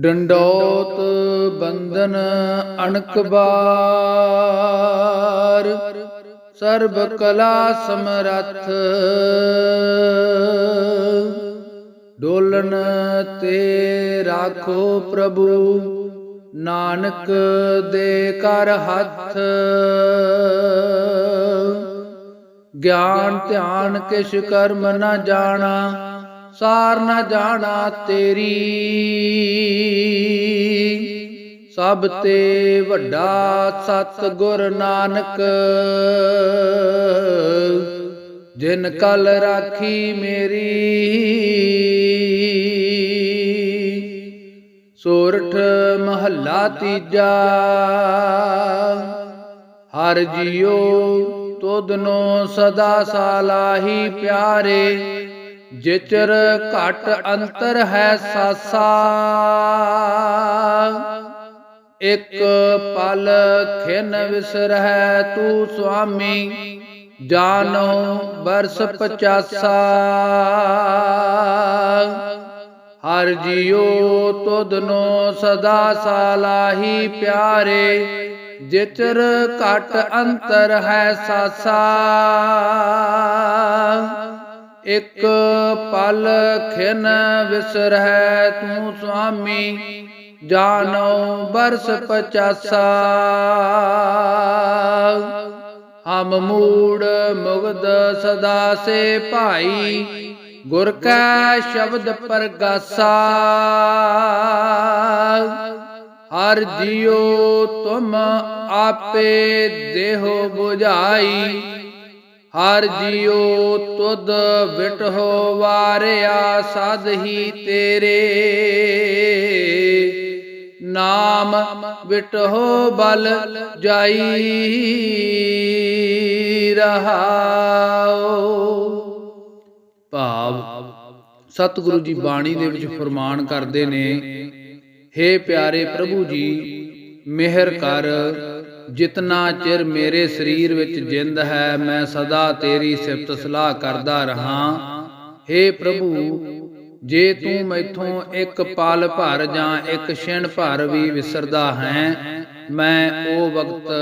ਡੰਡੋਤ ਬੰਧਨ ਅਣਕ ਬਾਰ, ਸਰਬ ਕਲਾ ਸਮਰੱਥ। ਡੋਲਨ ਤੇ ਰਾਖੋ ਪ੍ਰਭੂ, ਨਾਨਕ ਦੇ ਕਰ ਹੱਥ। ਗਿਆਨ ਧਿਆਨ ਕਿਛ ਕਰਮ ਨਾ ਜਾਣਾ ਸਾਰ ਨਾ ਜਾਣਾ ਤੇਰੀ। ਸਭ ਤੇ ਵੱਡਾ ਸਤ ਗੁਰ ਨਾਨਕ, ਜਿਨ ਕਲ ਰਾਖੀ ਮੇਰੀ। ਸੋਰਠ ਮਹੱਲਾ ਤੀਜਾ, ਹਰ ਜੀਓ ਤੁਧਨੋ ਸਦਾ ਸਾਲਾਹੀ ਪਿਆਰੇ। ਜਿਚਰ ਘਟ ਅੰਤਰ ਹੈ ਸਾਸਾ। ਇਕ ਪਲ ਖਿਨ ਵਿਸਰਹਿ ਤੂੰ ਸੁਆਮੀ, ਜਾਨੋ ਬਰਸ ਪਚਾਸਾ। ਹਰ ਜੀਓ ਤੁਧਨੋ ਸਦਾ ਸਾਲਾਹੀ ਪਿਆਰੇ, ਜਿਚਰ ਘਟ ਅੰਤਰ ਹੈ ਸਾਸਾ। ਇਕ ਪਲ ਖਿਨ ਵਿਸਰਹਿ ਤੂੰ ਸੁਆਮੀ ਜਾਨੋ ਬਰਸ ਪਚਾਸਾ। ਹਮ ਮੂੜ ਮੁਗਦ ਸਦਾ ਸੇ ਭਾਈ, ਗੁਰ ਕੈ ਸ਼ਬਦ ਪਰਗਾਸਾ। ਹਰ ਜਿਉ ਤੁਮ ਆਪੇ ਦੇਹੋ 부ਝਾਈ ਹਰ ਜਿਉ ਤੁਧ ਵਿਟਹੁ ਵਾਰਿਆ ਸਦਹੀ ਤੇਰੇ। ਨਾਮ ਵਿਟਹੁ ਬਲ ਜਾਈ ਰਹਾਉ। ਭਾਵ ਸਤਿਗੁਰੂ ਜੀ ਬਾਣੀ ਦੇ ਵਿੱਚ ਫਰਮਾਨ ਕਰਦੇ ਨੇ, ਹੇ ਪਿਆਰੇ ਪ੍ਰਭੂ ਜੀ, ਮਿਹਰ ਕਰ ਜਿਤਨਾ ਚਿਰ ਮੇਰੇ ਸਰੀਰ ਵਿੱਚ ਜਿੰਦ ਹੈ, ਮੈਂ ਸਦਾ ਤੇਰੀ ਸਿਫਤ ਸਲਾਹ ਕਰਦਾ ਰਹਾ। ਹੇ ਪ੍ਰਭੂ, ਜੇ ਤੂੰ ਮੈਥੋਂ ਇੱਕ ਪਲ ਭਰ ਜਾਂ ਇੱਕ ਛਿਣ ਭਰ ਵੀ ਵਿਸਰਦਾ ਹੈ, ਮੈਂ ਉਹ ਵਕਤ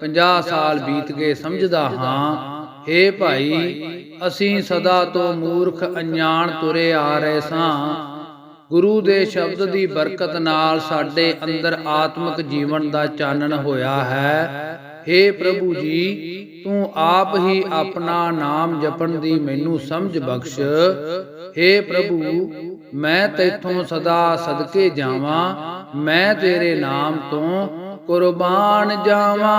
50 ਸਾਲ ਬੀਤ ਗਏ ਸਮਝਦਾ ਹਾਂ। ਹੇ ਭਾਈ, ਅਸੀਂ ਸਦਾ ਤੋਂ ਮੂਰਖ, ਅਣਜਾਣ ਤੁਰੇ ਆ ਰਹੇ ਸਾਂ। ਗੁਰੂ ਦੇ ਸ਼ਬਦ ਦੀ ਬਰਕਤ ਨਾਲ ਸਾਡੇ ਅੰਦਰ ਆਤਮਿਕ ਜੀਵਨ ਦਾ ਚਾਨਣ ਹੋਇਆ ਹੈ। हे ਪ੍ਰਭੂ ਜੀ ਤੂੰ ਆਪ ਹੀ ਆਪਣਾ ਨਾਮ ਜਪਣ ਦੀ ਮੈਨੂੰ ਸਮਝ ਬਖਸ਼। हे ਪ੍ਰਭੂ ਮੈਂ ਤੇਥੋਂ ਸਦਾ ਸਦਕੇ ਜਾਵਾਂ। ਮੈਂ ਤੇਰੇ ਨਾਮ ਤੋਂ ਕੁਰਬਾਨ ਜਾਵਾਂ।